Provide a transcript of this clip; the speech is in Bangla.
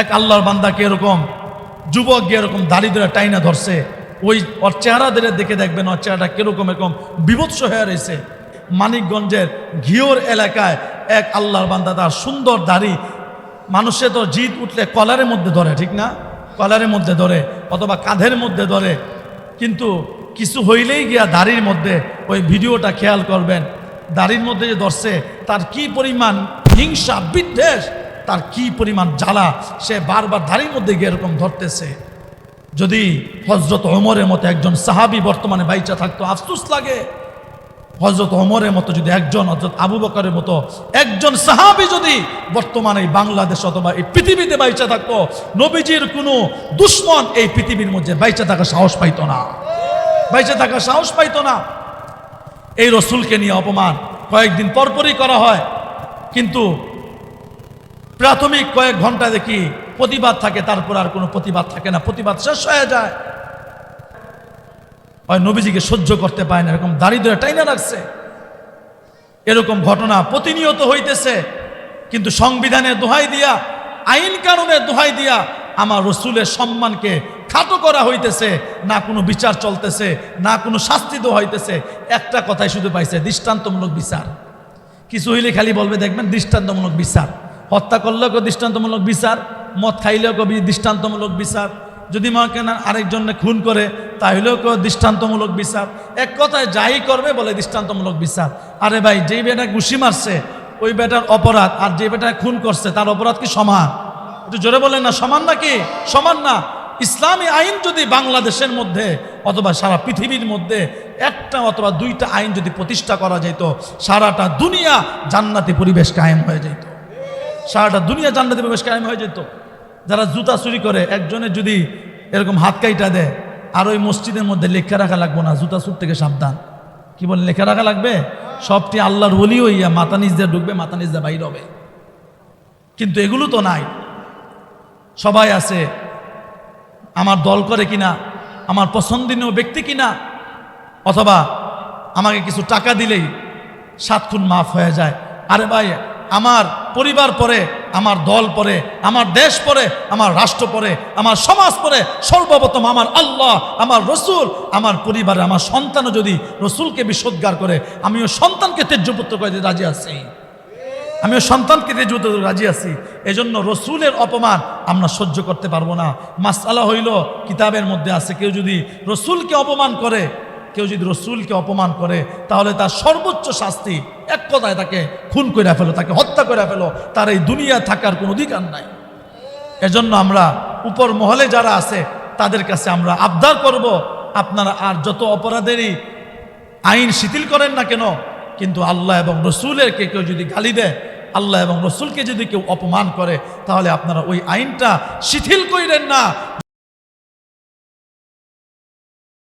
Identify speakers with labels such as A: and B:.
A: এক আল্লাহর বান্দাকে এরকম? যুবক গিয়ে এরকম দারিদ্রে টাইনা ধরছে। ওই ওর চেহারা ধরে দেখে দেখবেন ওর চেহারাটা কীরকম এরকম বিভৎস হয়ে রয়েছে। মানিকগঞ্জের ঘিওর এলাকায় এক আল্লাহর বান্দা তার সুন্দর দাড়ি, মানুষে তো জিদ উঠলে কলারের মধ্যে ধরে, ঠিক না? কলারের মধ্যে ধরে অথবা কাঁধের মধ্যে ধরে। কিন্তু কিছু হইলেই গিয়া দাড়ির মধ্যে ওই ভিডিওটা খেয়াল করবেন। দাড়ির মধ্যে যে ধরছে, তার কি পরিমাণ হিংসা, বিদ্বেষ তার কি পরিমাণ জ্বালা সে বারবার দাড়ির মধ্যে গিয়ে এরকম ধরতেছে। যদি হজরত ওমরের মতো একজন সাহাবি বর্তমানে বাইচা থাকতো, আফসুস লাগে। হজরত ওমরের মতো যদি একজন হজরত আবু বকরের মতো একজন সাহাবি যদি বর্তমানে এই বাংলাদেশ অথবা এই পৃথিবীতে বাইচা থাকতো, নবীজির কোনো দুশ্মন এই পৃথিবীর মধ্যে বাইচা থাকার সাহস পাইতো না। বাইচা থাকার সাহস পাইতো না। এই রসুলকে নিয়ে অপমান কয়েকদিন পরপরই করা হয়। কিন্তু প্রাথমিক কয়েক ঘণ্টা দেখি প্রতিবাদ থাকে, তারপর আর কোনো প্রতিবাদ থাকে না। প্রতিবাদ শেষ হয়ে যায়। হয় নবীজিকে সহ্য করতে পায় না, এরকম দারিদ্র টাইনা রাখছে। এরকম ঘটনা প্রতিনিয়ত হইতেছে। কিন্তু সংবিধানের দোহাই দিয়া, আইন কানুনের দোহাই দিয়া আমার রসুলের সম্মানকে খাটো করা হইতেছে, না কোনো বিচার চলতেছে, না কোনো শাস্তি দেওয়া হইতেছে। একটা কথাই শুধু পাইছে, দৃষ্টান্তমূলক বিচার। কিছু হইলে খালি বলবে, দেখবেন দৃষ্টান্তমূলক বিচার। হত্যা করলেও কেউ দৃষ্টান্তমূলক বিচার, মদ খাইলেও কেউ দৃষ্টান্তমূলক বিচার, যদি মাকে না আরেকজনকে খুন করে তাহলেও কেউ দৃষ্টান্তমূলক বিচার। এক কথায় যাই করবে বলে দৃষ্টান্তমূলক বিচার। আরে ভাই, যেই বেটা ঘুষি মারছে, ওই বেটার অপরাধ, আর যে বেটা খুন করছে, তার অপরাধ কি সমান? একটু জোরে বলেন না, সমান নাকি? সমান না। ইসলামী আইন যদি বাংলাদেশের মধ্যে অথবা সারা পৃথিবীর মধ্যে একটা অথবা দুইটা আইন যদি প্রতিষ্ঠা করা যেত সারাটা দুনিয়া জান্নাতি পরিবেশ কায়েম হয়ে যেত সারাটা দুনিয়া জান্নাতি পরিবেশ কায়েম হয়ে যেত। যারা জুতা চুরি করে, একজনের যদি এরকম হাত কাইটা দেয়, আর ওই মসজিদের মধ্যে লেখা রাখা লাগবো না, জুতা চুর থেকে সাবধান। কি বলে লেখা রাখা লাগবে? সবটি আল্লাহর বলি হইয়া মাথা নিচ দিয়ে ঢুকবে, মাথা নিচ দিয়ে বাইর হবে। কিন্তু এগুলো তো নাই। সবাই আছে, আমার দল করে কিনা, আমার পছন্দনীয় ব্যক্তি কিনা, অথবা আমাকে কিছু টাকা দিলেই সাত খুন মাফ হয়ে যায়। আরে ভাই আমার পরিবার পরে, আমার দল পরে, আমার দেশ পরে, আমার রাষ্ট্র পরে, আমার সমাজ পরে, সর্বপ্রথম আমার আল্লাহ, আমার রসুল, আমার পরিবারে আমার সন্তানও যদি রসুলকে বিসর্গার করে, আমিও সন্তানকে তেজ্যপুত্র করে রাজি আছি। আমিও সন্তানকে তেজুতে রাজি আছি। এজন্য রসুলের অপমান আমরা সহ্য করতে পারব না। মাসালা হইল, কিতাবের মধ্যে আছে, কেউ যদি রসুলকে অপমান করে কেউ যদি রসুলকে অপমান করে, তাহলে তার সর্বোচ্চ শাস্তি এক কথায় তাকে খুন করে ফেলো, তাকে হত্যা করে ফেলো। তার এই দুনিয়া থাকার কোনো অধিকার নাই। এজন্য আমরা উপর মহলে যারা আছে, তাদের কাছে আমরা আবদার করব, আপনারা আর যত অপরাধেরই আইন শিথিল করেন না কেন, কিন্তু আল্লাহ এবং রসুলেরকে কেউ যদি গালি দেয়, আল্লাহ এবং রসুলকে যদি কেউ অপমান করে, তাহলে আপনারা ওই আইনটা শিথিল করিলেন না।